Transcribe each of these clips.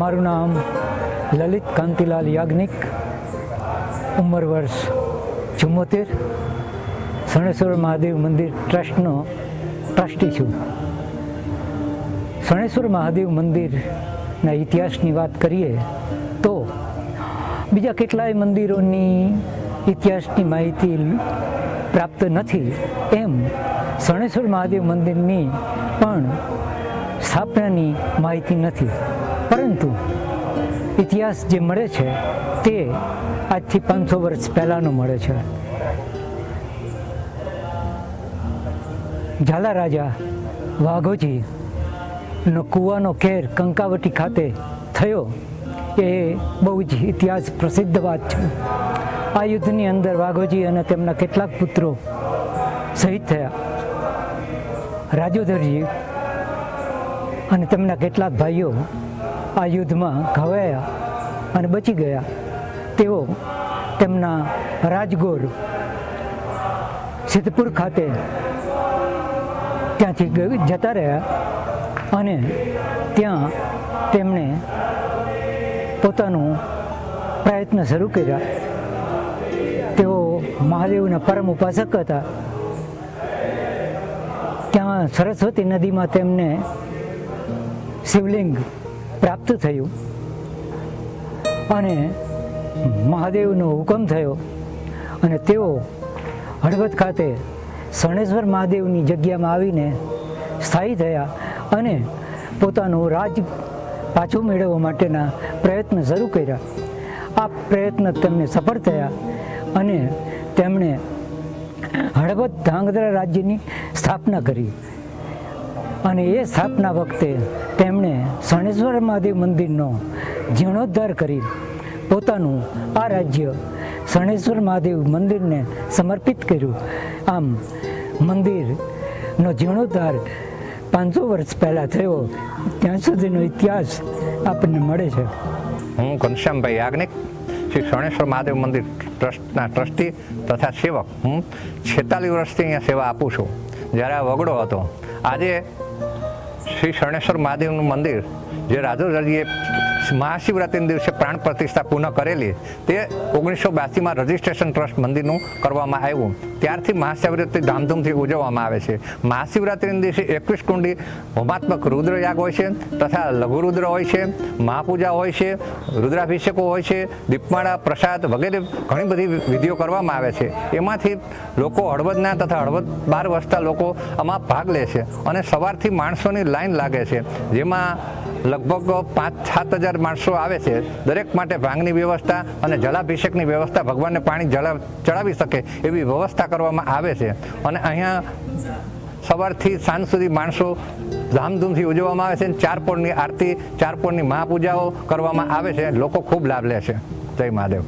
મારું નામ લલિત કાંતિલાલ યાજ્ઞિક, ઉંમર વર્ષ ચુમ્મોતેર શણેશ્વર મહાદેવ મંદિર ટ્રસ્ટનો ટ્રસ્ટી છું. શણેશ્વર મહાદેવ મંદિરના ઇતિહાસની વાત કરીએ તો બીજા કેટલાય મંદિરોની ઇતિહાસની માહિતી પ્રાપ્ત નથી એમ શણેશ્વર મહાદેવ મંદિરની પણ સ્થાપનાની માહિતી નથી. પરંતુ ઇતિહાસ જે મળે છે તે આજથી પાંચસો વર્ષ પહેલાંનો મળે છે. ઝાલા રાજા વાઘોજી નો કૂવાનો કેર કંકાવટી ખાતે થયો એ બહુ જ ઇતિહાસ પ્રસિદ્ધ વાત છે. આ યુદ્ધની અંદર વાઘોજી અને તેમના કેટલાક પુત્રો શહીદ થયા. રાજોધરજી અને તેમના કેટલાક ભાઈઓ આ યુદ્ધમાં ઘવાયા અને બચી ગયા. તેઓ તેમના રાજગોર સિદ્ધપુર ખાતે ત્યાંથી જતા રહ્યા અને ત્યાં તેમણે પોતાનું પ્રયત્ન શરૂ કર્યા. તેઓ મહાદેવના પરમ ઉપાસક હતા. ત્યાં સરસ્વતી નદીમાં તેમને શિવલિંગ પ્રાપ્ત થયું. અને મહાદેવનો હુકમ થયો. અને તેઓ હળવદ ખાતે શણેશ્વર મહાદેવની જગ્યામાં આવીને સ્થાયી થયા અને પોતાનું રાજ પાછું મેળવવા માટેના પ્રયત્ન શરૂ કર્યા. આ પ્રયત્ન તેમને સફળ થયા અને તેમણે હળવદ ધાંગધ્રા રાજ્યની સ્થાપના કરી. અને એ સ્થાપના વખતે તેમણે શણેશ્વર મહાદેવ મંદિરનો જીર્ણોદ્ધાર કરી પોતાનું આ રાજ્ય શણેશ્વર મહાદેવ મંદિરને સમર્પિત કર્યું. આમ મંદિરનો જીર્ણોદ્ધાર પાંચસો વર્ષ પહેલાં થયો, ત્યાં સુધીનો ઇતિહાસ આપણને મળે છે. હું ઘનશ્યામભાઈ યાજ્ઞિક, શ્રી શણેશ્વર મહાદેવ મંદિર ટ્રસ્ટના ટ્રસ્ટી તથા સેવક. હું છેતાલીસ વર્ષથી અહીંયા સેવા આપું છું. જ્યારે આ વગડો હતો, આજે શ્રી શરણેશ્વર મહાદેવનું મંદિર જે રાજોદરજીએ મહાશિવરાત્રિના દિવસે પ્રાણ પ્રતિષ્ઠા પૂર્ણ કરેલી તે ઓગણીસો બ્યાસીમાં રજિસ્ટ્રેશન ટ્રસ્ટ મંદિરનું કરવામાં આવ્યું. ત્યારથી મહાશિવરાત્રિ ધામધૂમથી ઉજવવામાં આવે છે. મહાશિવરાત્રિના દિવસે એકવીસ કુંડી હોમાત્મક રુદ્રયાગ હોય છે તથા લઘુરુદ્ર હોય છે, મહાપૂજા હોય છે, રુદ્રાભિષેકો હોય છે, દીપમાળા, પ્રસાદ વગેરે ઘણી બધી વિધિઓ કરવામાં આવે છે. એમાંથી લોકો હળવદના તથા હળવદ બહાર વસતા લોકો આમાં ભાગ લે છે અને સવારથી માણસોની લાઈન લાગે છે. જેમાં લગભગ પાંચ સાત હજાર માણસો આવે છે. દરેક માટે ભાંગની વ્યવસ્થા અને જલાભિષેકની વ્યવસ્થા ભગવાનને પાણી જળા ચડાવી શકે એવી વ્યવસ્થા કરવામાં આવે છે. અને અહીંયા સવારથી સાંજ સુધી માણસો ધામધૂમથી ઉજવવામાં આવે છે ચાર પોળની આરતી, ચાર પોળની મહાપૂજાઓ કરવામાં આવે છે. લોકો ખૂબ લાભ લે છે. જય મહાદેવ.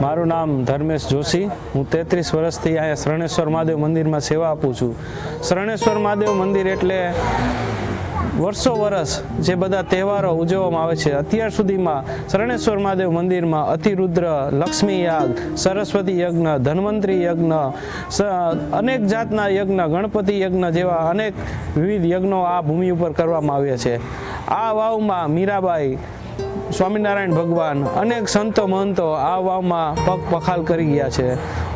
મારું નામ ધર્મેશ જોશી. હું તેત્રીસ વર્ષથી અહીંયા શરણેશ્વર મહાદેવ મંદિરમાં સેવા આપું છું. શરણેશ્વર મહાદેવ મંદિર એટલે વર્ષો વર્ષ જે બધા તહેવારો ઉજવવામાં આવે છે, અત્યાર સુધીમાં શરણેશ્વર મહાદેવ મંદિરમાં અતિરુદ્ર, લક્ષ્મી યાગ, સરસ્વતી યજ્ઞ, ધન્વંતરી યજ્ઞ અનેક જાતના યજ્ઞ, ગણપતિ યજ્ઞ જેવા અનેક વિવિધ યજ્ઞો આ ભૂમિ ઉપર કરવામાં આવ્યા છે. આ વાવમાં મીરાબાઈ, સ્વામિનારાયણ ભગવાન, અનેક સંતો મહંતો આ વાવમાં પગ પખાલ કરી ગયા છે.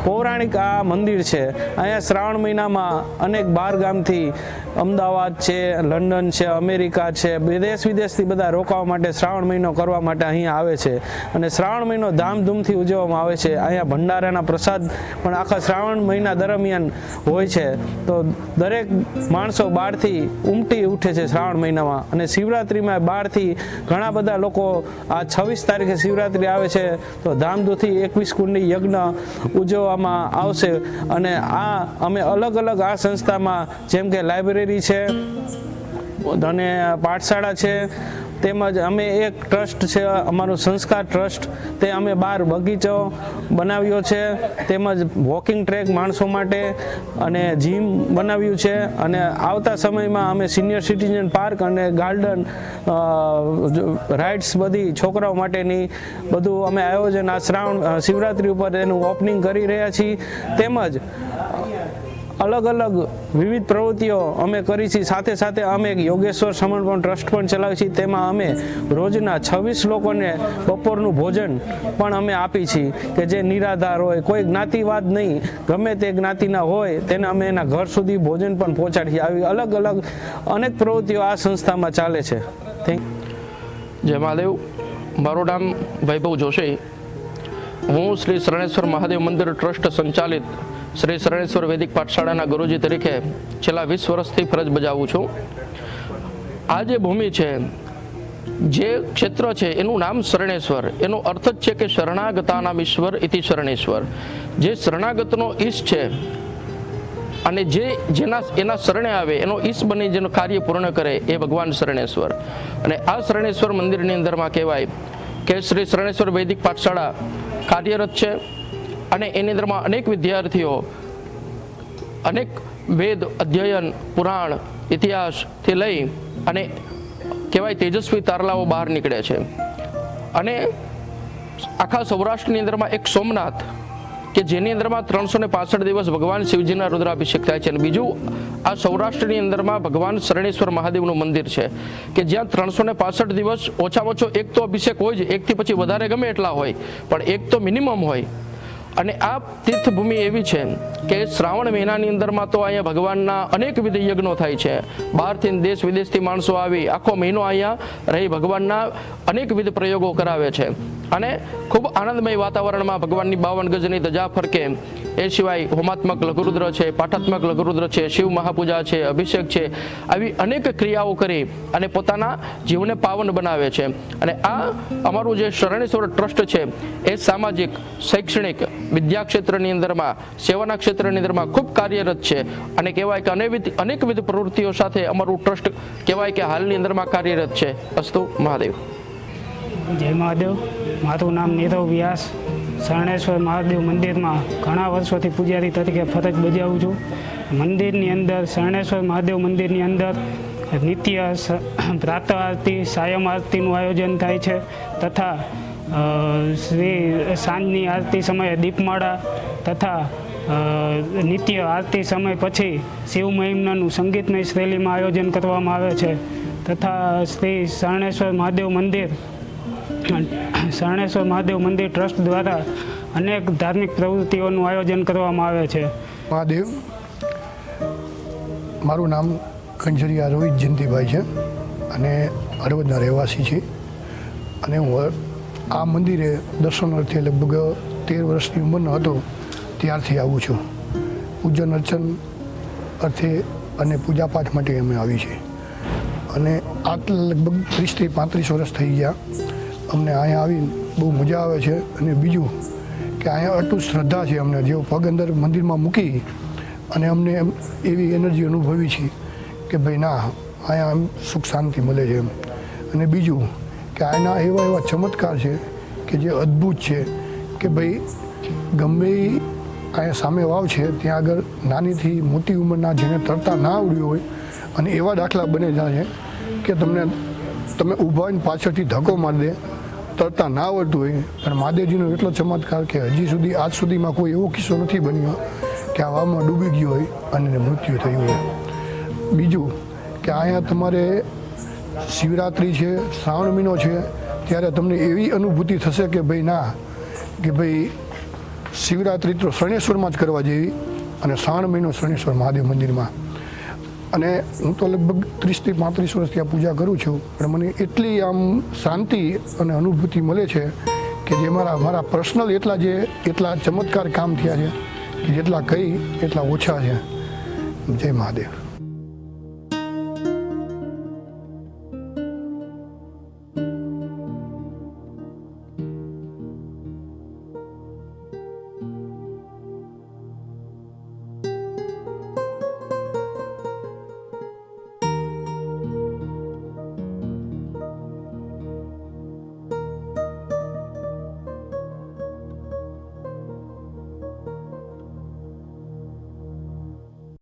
પૌરાણિક આ મંદિર છે. અહીંયા શ્રાવણ મહિનામાં અનેક બહાર ગામથી અમદાવાદ છે, લંડન છે, અમેરિકા છે દેશ વિદેશથી બધા રોકાવા માટે શ્રાવણ મહિનો કરવા માટે અહીંયા આવે છે. અને શ્રાવણ મહિનો ધામધૂમથી ઉજવવામાં આવે છે. અહીંયા ભંડારાના પ્રસાદ પણ આખા શ્રાવણ મહિના દરમિયાન હોય છે. તો દરેક માણસો બહારથી ઉમટી ઉઠે છે શ્રાવણ મહિનામાં. અને શિવરાત્રિમાં બહારથી ઘણા બધા લોકો આ છવ્વીસ તારીખે શિવરાત્રિ આવે છે. તો ધામધૂમથી એકવીસ કુંડી યજ્ઞ ઉજવવામાં આવશે અને આ અમે અલગ અલગ આ સંસ્થામાં જેમ કે લાઇબ્રેરી છે અને પાઠશાળા છે તેમજ અમે એક ટ્રસ્ટ છે, અમારું સંસ્કાર ટ્રસ્ટ. તે અમે બહાર બગીચો બનાવ્યો છે, તેમજ વોકિંગ ટ્રેક માણસો માટે અને જીમ બનાવ્યું છે. અને આવતા સમયમાં અમે સિનિયર સિટીઝન પાર્ક અને ગાર્ડન રાઇડ્સ બધી છોકરાઓ માટેની બધું અમે આયોજન આ શ્રાવણ શિવરાત્રિ ઉપર એનું ઓપનિંગ કરી રહ્યા છીએ. તેમજ અલગ અલગ વિવિધ પ્રવૃત્તિઓ અમે કરી છીએ. સાથે સાથે અમે એક યોગેશ્વર સમર્પણ ટ્રસ્ટ પણ ચલાવી છીએ. તેમાં અમે રોજના છવ્વીસ લોકોને બપોરનું ભોજન પણ અમે આપી છીએ કે જે નિરાધાર હોય. કોઈ જ્ઞાતિવાદ નહીં. ગમે તે જ્ઞાતિના હોય, તેને અમે એના ઘર સુધી ભોજન પણ પહોંચાડીએ. આવી અલગ અલગ અનેક પ્રવૃત્તિઓ આ સંસ્થામાં ચાલે છે. જય મહાદેવ. મારું નામ વૈભવ જોશી. હું શ્રી શરણેશ્વર મહાદેવ મંદિર ટ્રસ્ટ સંચાલિત શ્રી શરણેશ્વર વૈદિક પાઠશાળાના ગુરુજી તરીકે છેલ્લા વીસ વર્ષથી ફરજ બજાવું છું. આ જે ભૂમિ છે, જે ક્ષેત્ર છે, એનું નામ શરણેશ્વર. એનો અર્થ જ છે કે શરણાગતા નામ ઈશ્વર ઇતિ શરણેશ્વર. જે શરણાગતનો ઈશ છે, અને જે જેના એના શરણે આવે, એનો ઈશ બની જેનું કાર્ય પૂર્ણ કરે એ ભગવાન શરણેશ્વર. અને આ શરણેશ્વર મંદિરની અંદરમાં કહેવાય કે શ્રી શરણેશ્વર વૈદિક પાઠશાળા કાર્યરત છે. અને એની અંદરમાં અનેક વિદ્યાર્થીઓ, અનેક વેદ, અધ્યયન, પુરાણ, ઇતિહાસથી લઈ અને કહેવાય તેજસ્વી તારલાઓ બહાર નીકળે છે. અને આખા સૌરાષ્ટ્રની અંદરમાં એક સોમનાથ, કે જેની અંદરમાં ત્રણસો ને પાસઠ દિવસ ભગવાન શિવજીના રુદ્રાભિષેક થાય છે. અને બીજું, આ સૌરાષ્ટ્રની અંદરમાં ભગવાન શરણેશ્વર મહાદેવનું મંદિર છે, કે જ્યાં ત્રણસો ને પાસઠ દિવસ ઓછામાં ઓછો એક તો અભિષેક હોય જ, એકથી પછી વધારે ગમે એટલા હોય, પણ એક તો મિનિમમ હોય. અને આ તીર્થભૂમિ એવી છે કે શ્રાવણ મહિનાની અંદરમાં તો અહીંયા ભગવાનના અનેકવિધ યજ્ઞો થાય છે. બહારથી દેશ વિદેશથી માણસો આવી આખો મહિનો અહીંયા રહી ભગવાનના અનેકવિધ પ્રયોગો કરાવે છે. અને ખૂબ આનંદમય વાતાવરણમાં ભગવાનની બાવન ગજની ધજા ફરકે. એ સિવાય હોમાત્મક લઘુરુદ્ર છે, પાઠાત્મક લઘુરુદ્ર છે, શિવ મહાપૂજા છે, અભિષેક છે, આવી અનેક ક્રિયાઓ કરી અને પોતાના જીવને પાવન બનાવે છે. અને આ અમારું જે શરણેશ્વર ટ્રસ્ટ છે, એ સામાજિક, શૈક્ષણિક વિદ્યા ક્ષેત્રની અંદરમાં, સેવાના ક્ષેત્રની અંદરમાં ખૂબ કાર્યરત છે. અને કહેવાય કે અનેવિધ, અનેકવિધ પ્રવૃત્તિઓ સાથે અમારું ટ્રસ્ટ કહેવાય કે હાલની અંદરમાં કાર્યરત છે. અસ્તુ મહાદેવ. જય મહાદેવ. મારું નામ નીરવ વ્યાસ. શરણેશ્વર મહાદેવ મંદિરમાં ઘણા વર્ષોથી પૂજારી તરીકે ફરજ બજાવું છું. મંદિરની અંદર, શરણેશ્વર મહાદેવ મંદિરની અંદર નિત્ય પ્રાતઃ આરતી, સાયમ આરતીનું આયોજન થાય છે તથા શ્રી, સાંજની આરતી સમયે દીપમાળા તથા નિત્ય આરતી સમય પછી શિવ મહિમ્નાનું સંગીતમય શૈલીમાં આયોજન કરવામાં આવે છે. તથા, શ્રી શરણેશ્વર મહાદેવ મંદિર શરણેશ્વર મહાદેવ મંદિર ટ્રસ્ટ દ્વારા અનેક ધાર્મિક પ્રવૃત્તિઓનું આયોજન કરવામાં આવે છે. મહાદેવ, મારું નામ કંજરિયા રોહિત જયંતિભાઈ છે અને હળવદના રહેવાસી છે. અને હું આ મંદિરે દર્શનાર્થે લગભગ તેર વર્ષની ઉંમરનો હતો ત્યારથી આવું છું. પૂજન અર્ચન અર્થે અને પૂજાપાઠ માટે અમે આવી છે. અને આટલા લગભગ ત્રીસથી પાંત્રીસ વર્ષ થઈ ગયા. અમને અહીંયા આવીને બહુ મજા આવે છે. અને બીજું કે અહીંયા અટૂટ શ્રદ્ધા છે અમને. જેવો પગ અંદર મંદિરમાં મૂકી અને અમને એમ એવી એનર્જી અનુભવી છે કે ભાઈ ના, અહીંયા આમ સુખ શાંતિ મળે છે એમ. અને બીજું કે આના એવા એવા ચમત્કાર છે કે જે અદ્ભુત છે કે ભાઈ ગમે અહીંયા સામે વાવ છે, ત્યાં આગળ નાનીથી મોટી ઉંમરના જેને તરતા ના આવડ્યું હોય અને એવા દાખલા બને જાય છે કે તમને, તમે ઊભા પાછળથી ધક્કો મારી દે તરતા ના આવડતું હોય, પણ મહાદેવજીનો એટલો ચમત્કાર કે હજી સુધી, આજ સુધીમાં કોઈ એવો કિસ્સો નથી બન્યો કે આ વાવમાં ડૂબી ગયો હોય અને મૃત્યુ થયું હોય. બીજું કે અહીંયા તમારે શિવરાત્રિ છે, શ્રાવણ મહિનો છે, ત્યારે તમને એવી અનુભૂતિ થશે કે ભાઈ ના, કે ભાઈ શિવરાત્રિ તો શરણેશ્વરમાં જ કરવા જેવી અને શ્રાવણ મહિનો શરણેશ્વર મહાદેવ મંદિરમાં. અને હું તો લગભગ ત્રીસથી પાંત્રીસ વર્ષથી આ પૂજા કરું છું. પણ મને એટલી આમ શાંતિ અને અનુભૂતિ મળે છે કે જે મારા મારા પર્સનલ એટલા જે એટલા ચમત્કાર કામ થયા છે કે જેટલા કહી એટલા ઓછા છે. જય મહાદેવ.